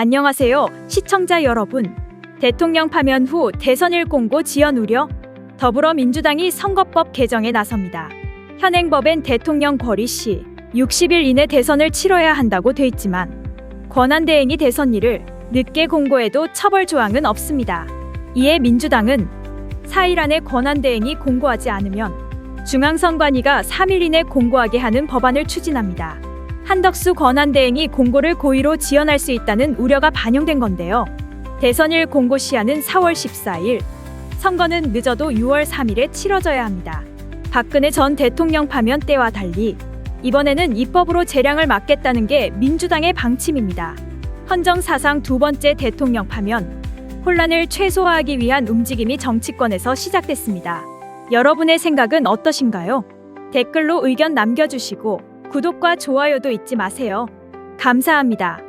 안녕하세요, 시청자 여러분. 대통령 파면 후 대선 일 공고 지연 우려 더불어민주당이 선거법 개정에 나섭니다. 현행법엔 대통령 권리 시 60일 이내 대선을 치러야 한다고 돼 있지만 권한대행이 대선일을 늦게 공고해도 처벌 조항은 없습니다. 이에 민주당은 4일 안에 권한대행이 공고하지 않으면 중앙선관위가 3일 이내 공고하게 하는 법안을 추진합니다. 한덕수 권한대행이 공고를 고의로 지연할 수 있다는 우려가 반영된 건데요. 대선일 공고 시한은 4월 14일, 선거는 늦어도 6월 3일에 치러져야 합니다. 박근혜 전 대통령 파면 때와 달리 이번에는 입법으로 재량을 막겠다는 게 민주당의 방침입니다. 헌정 사상 두 번째 대통령 파면 혼란을 최소화하기 위한 움직임이 정치권에서 시작됐습니다. 여러분의 생각은 어떠신가요? 댓글로 의견 남겨주시고 구독과 좋아요도 잊지 마세요. 감사합니다.